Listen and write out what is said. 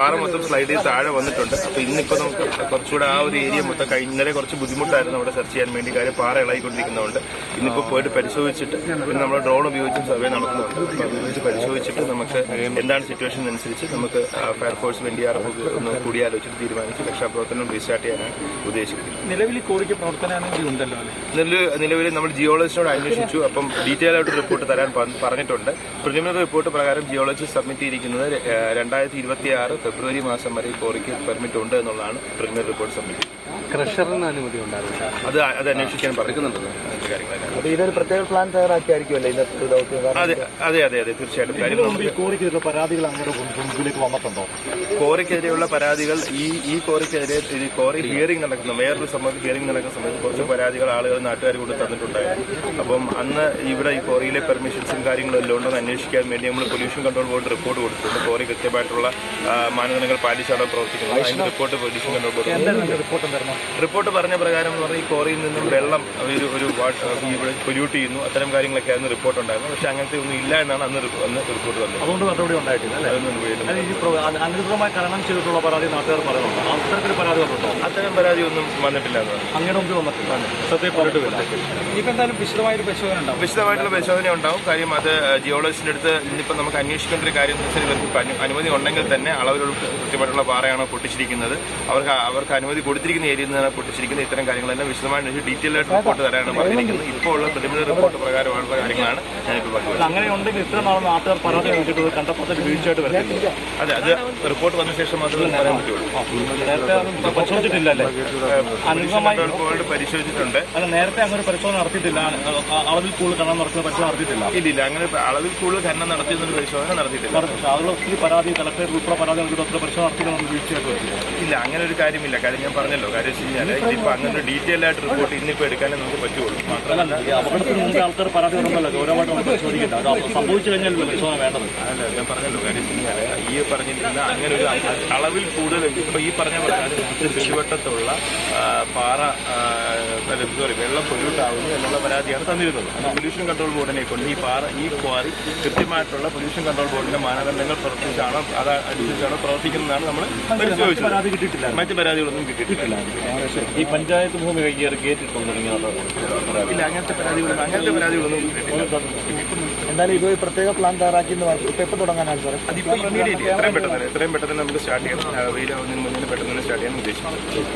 പാറ മൊത്തം സ്ലൈഡ് ചെയ്ത് താഴെ വന്നിട്ടുണ്ട്. അപ്പൊ ഇന്നിപ്പോ നമുക്ക് കുറച്ചുകൂടെ ആ ഒരു ഏരിയ മൊത്തം ഇന്നലെ കുറച്ച് ബുദ്ധിമുട്ടായിരുന്നു അവിടെ സെർച്ച് ചെയ്യാൻ വേണ്ടി. കാര്യം പാറ ഇളകിക്കൊണ്ടിരിക്കുന്നതുകൊണ്ട് ഇന്നിപ്പോ പോയിട്ട് പരിശോധിച്ചിട്ട് പിന്നെ നമ്മൾ ഡ്രോൺ ഉപയോഗിച്ച് സർവേ നടത്തുന്നുണ്ട്. ഉപയോഗിച്ച് പരിശോധിച്ചിട്ട് നമുക്ക് എന്താണ് സിറ്റുവേഷൻ അനുസരിച്ച് നമുക്ക് ഫയർഫോഴ്സ് വേണ്ടി ഒന്ന് കൂടിയാലോചിച്ചിട്ട് തീരുമാനിച്ച് രക്ഷാപ്രവർത്തനം റീസ്റ്റാർട്ട് ചെയ്യാനാണ് ഉദ്ദേശിക്കുന്നത്. കോറിക്ക് നിലവിൽ നിലവിൽ നമ്മൾ ജിയോളജിസ്റ്റോട് അന്വേഷിച്ചു. അപ്പം ഡീറ്റെയിൽ ആയിട്ട് റിപ്പോർട്ട് തരാൻ പറഞ്ഞിട്ടുണ്ട്. പ്രിലിമിനറി റിപ്പോർട്ട് പ്രകാരം ജിയോളജിസ്റ്റ് സബ്മിറ്റ് ചെയ്തിരിക്കുന്നത് രണ്ടായിരത്തി ഇരുപത്തി ആറ് ഫെബ്രുവരി മാസം വരെ ഈ കോറിക്ക് പെർമിറ്റ് ഉണ്ട് എന്നുള്ളതാണ് പ്രിലിമിനറി റിപ്പോർട്ട് സബ്മിറ്റ് ക്രഷറിന് അനുമതി ഉണ്ടായിരുന്നു അത് അത് അന്വേഷിക്കാൻ പറയുന്നുണ്ട് ഇതൊരു പ്രത്യേക പ്ലാൻ തയ്യാറാക്കിയായിരിക്കുമല്ലേ അതെ അതെ അതെ അതെ തീർച്ചയായിട്ടും. പരാതികൾ വന്നിട്ടുണ്ടോ? കോറിക്കെതിരെയുള്ള പരാതികൾ ഈ ഈ കോറിക്കെതിരെ ഈ കോറി ഹിയറിംഗ് നടക്കുന്ന വേറൊരു സംബന്ധിച്ച് ഹിയറിംഗ് നടക്കുന്ന സമയത്ത് കുറച്ച് പരാതികൾ ആളുകൾ നാട്ടുകാർ കൊണ്ട് തന്നിട്ടുണ്ടായിരുന്നു. അപ്പം അന്ന് ഇവിടെ ഈ കോറിയിലെ പെർമിഷൻസും കാര്യങ്ങളും എല്ലാം ഉണ്ടെന്ന് അന്വേഷിക്കാൻ വേണ്ടി നമ്മൾ പൊല്യൂഷൻ കൺട്രോൾ ബോർഡ് റിപ്പോർട്ട് കൊടുത്തിട്ടുണ്ട്. കോറി കൃത്യമായിട്ടുള്ള മാനദണ്ഡങ്ങൾ പാലിച്ചാണ് പ്രവർത്തിക്കുന്നത്? അതിന്റെ report pollution control board report പറഞ്ഞ. പ്രകാരം എന്ന് പറഞ്ഞാൽ ഈ കോറിയിൽ നിന്നും വെള്ളം ഒരു ഒരു പൊല്യൂട്ട് ചെയ്യുന്നു. അത്തരം കാര്യങ്ങളൊക്കെ ആയിരുന്നു റിപ്പോർട്ട് ഉണ്ടായിരുന്നു പക്ഷെ അങ്ങനത്തെ ഒന്നും ഇല്ല എന്നാണ് അന്ന് അന്ന് റിപ്പോർട്ട് വന്നത്. അതുകൊണ്ട് നടപടി ഉണ്ടായിട്ടില്ല അനധികൃതമായി ഖനനം ചെയ്തിട്ടുള്ള പരാതി നാട്ടുകാർ പറയുന്നുണ്ട്? അത്തരത്തിൽ പരാതി അത്തരം പരാതി ഒന്നും വന്നിട്ടില്ല എന്നാണ് അങ്ങയുടെ മുമ്പിൽ വന്നിട്ടില്ല ശ്രദ്ധയിൽപ്പെട്ടിട്ടില്ല ഇനിയിപ്പോ എന്തായാലും വിശദമായൊരു പരിശോധന ഉണ്ടാവും. വിശദമായിട്ടുള്ള പരിശോധന ഉണ്ടാവും. കാര്യം അത് ജിയോളജിസ്റ്റിന്റെ അടുത്ത് ഇന്നിപ്പോൾ നമുക്ക് അന്വേഷിക്കേണ്ട ഒരു കാര്യം എന്ന് വെച്ചാൽ ഇവർക്ക് അനുമതി ഉണ്ടെങ്കിൽ തന്നെ അളവിലുള്ള കൃത്യമായിട്ടുള്ള പാറയാണ് പൊട്ടിച്ചിരിക്കുന്നത്. അവർക്ക് അവർക്ക് അനുമതി കൊടുത്തിരിക്കുന്ന ഏരിയയിൽ നിന്നാണ് പൊട്ടിച്ചിരിക്കുന്നത്. ഇത്തരം കാര്യങ്ങളെല്ലാം വിശദമായിട്ട് ഡീറ്റെയിൽ ആയിട്ട് റിപ്പോർട്ട് തരാനാണ് പറഞ്ഞിരിക്കുന്നത്. ഇപ്പോൾ ഉള്ള പ്രിലിമിനറി റിപ്പോർട്ട് പ്രകാരമുള്ള കാര്യങ്ങളാണ് ഞാനിപ്പോൾ പറഞ്ഞത് അങ്ങനെ ഉണ്ടെങ്കിൽ ഇത്ര നാൾ നാട്ടുകാർ പരാതി നൽകിയിട്ട് കണ്ടപ്പോൾ വീഴ്ചയായിട്ട് വരുന്നില്ല അതെ അത് റിപ്പോർട്ട് വന്ന ശേഷം മാത്രമേ പറയാൻ പറ്റുള്ളൂ. പരിശോധിച്ചിട്ടില്ല പരിശോധിച്ചിട്ടുണ്ട്. അല്ല നേരത്തെ അങ്ങനെ പരിശോധന നടത്തിയിട്ടില്ല. അളവിൽ കൂടുതൽ ഖനനം നടത്തുന്ന പരിശോധന നടത്തിയിട്ടില്ല. ഇല്ല അങ്ങനെ അളവിൽ കൂടുതൽ ഖനനം നടത്തിയെന്നൊരു പരിശോധന നടത്തിയിട്ടില്ല. ആളുകൾ ഒത്തിരി പരാതി കളക്ടറേറ്റ് ഉൾപ്പെടെ പരാതി നൽകിയിട്ട് അത്ര പരിശോധന നടത്തിയില്ല വീഴ്ചയായിട്ട് വരുന്നില്ല ഇല്ല അങ്ങനെ ഒരു കാര്യമില്ല. കാര്യം ഞാൻ പറഞ്ഞല്ലോ. കാര്യം വെച്ച് കഴിഞ്ഞാൽ ഇതിപ്പോ അങ്ങനെ ഒരു ഡീറ്റെയിൽ ആയിട്ട് റിപ്പോർട്ട് ഇന്നിപ്പോ എടുക്കാനേ നമുക്ക് പറ്റുള്ളൂ. മാത്രമല്ല അല്ല ഈ അപകടത്തിന് മുമ്പ് ആൾക്കാർ പരാതി വരുന്നല്ലോ ഗൗരവമായിട്ട് നമുക്ക് പരിശോധിക്കേണ്ട അത് അപ്പോൾ സംഭവിച്ചു കഴിഞ്ഞാൽ പരിശോധന വേണ്ടത്? അല്ല ഞാൻ പറഞ്ഞല്ലോ കാര്യം വെച്ച് കഴിഞ്ഞാൽ ഈ പറഞ്ഞിരിക്കുന്ന അങ്ങനെ ഒരു അളവിൽ കൂടുതൽ ഇപ്പൊ ഈ പറഞ്ഞ ചുറ്റുവട്ടത്തുള്ള ആ, പാറ സോറി വെള്ളം പൊല്യൂട്ട് ആവുന്നു എന്നുള്ള പരാതിയാണ് തന്നിരുന്നത്. പൊല്യൂഷൻ കൺട്രോൾ ബോർഡിനെ കൊണ്ട് ഈ പാറ ഈ ക്വാറി കൃത്യമായിട്ടുള്ള പൊല്യൂഷൻ കൺട്രോൾ ബോർഡിന്റെ മാനദണ്ഡങ്ങൾ പ്രവർത്തിച്ചാണോ അത് അനുസരിച്ചാണോ പ്രവർത്തിക്കുന്നതാണ് നമ്മൾ പരിശോധിച്ചത്. പരാതി കിട്ടിയിട്ടില്ല മറ്റ് പരാതികളൊന്നും കിട്ടിയിട്ടില്ല. ഈ പഞ്ചായത്ത് ഭൂമി കൈയേറി ഗേറ്റ് ഇട്ടുണ്ടോ ഇല്ല അങ്ങനത്തെ പരാതികളൊന്നും അങ്ങനത്തെ പരാതികളൊന്നും എന്തായാലും ഇതൊരു പ്രത്യേക പ്ലാൻ തയ്യാറാക്കി എപ്പോൾ എപ്പോ തുടങ്ങാനാണ് സാറേ. അതിപ്പോ ഇമ്മീഡിയറ്റ് എത്രയും പെട്ടെന്ന് എത്രയും പെട്ടെന്ന് നമുക്ക് സ്റ്റാർട്ട് ചെയ്യാം. വെയിലാവുന്നതിന് മുന്നേ പെട്ടെന്ന് സ്റ്റാർട്ട് ചെയ്യാൻ ഉദ്ദേശിക്കുന്നത്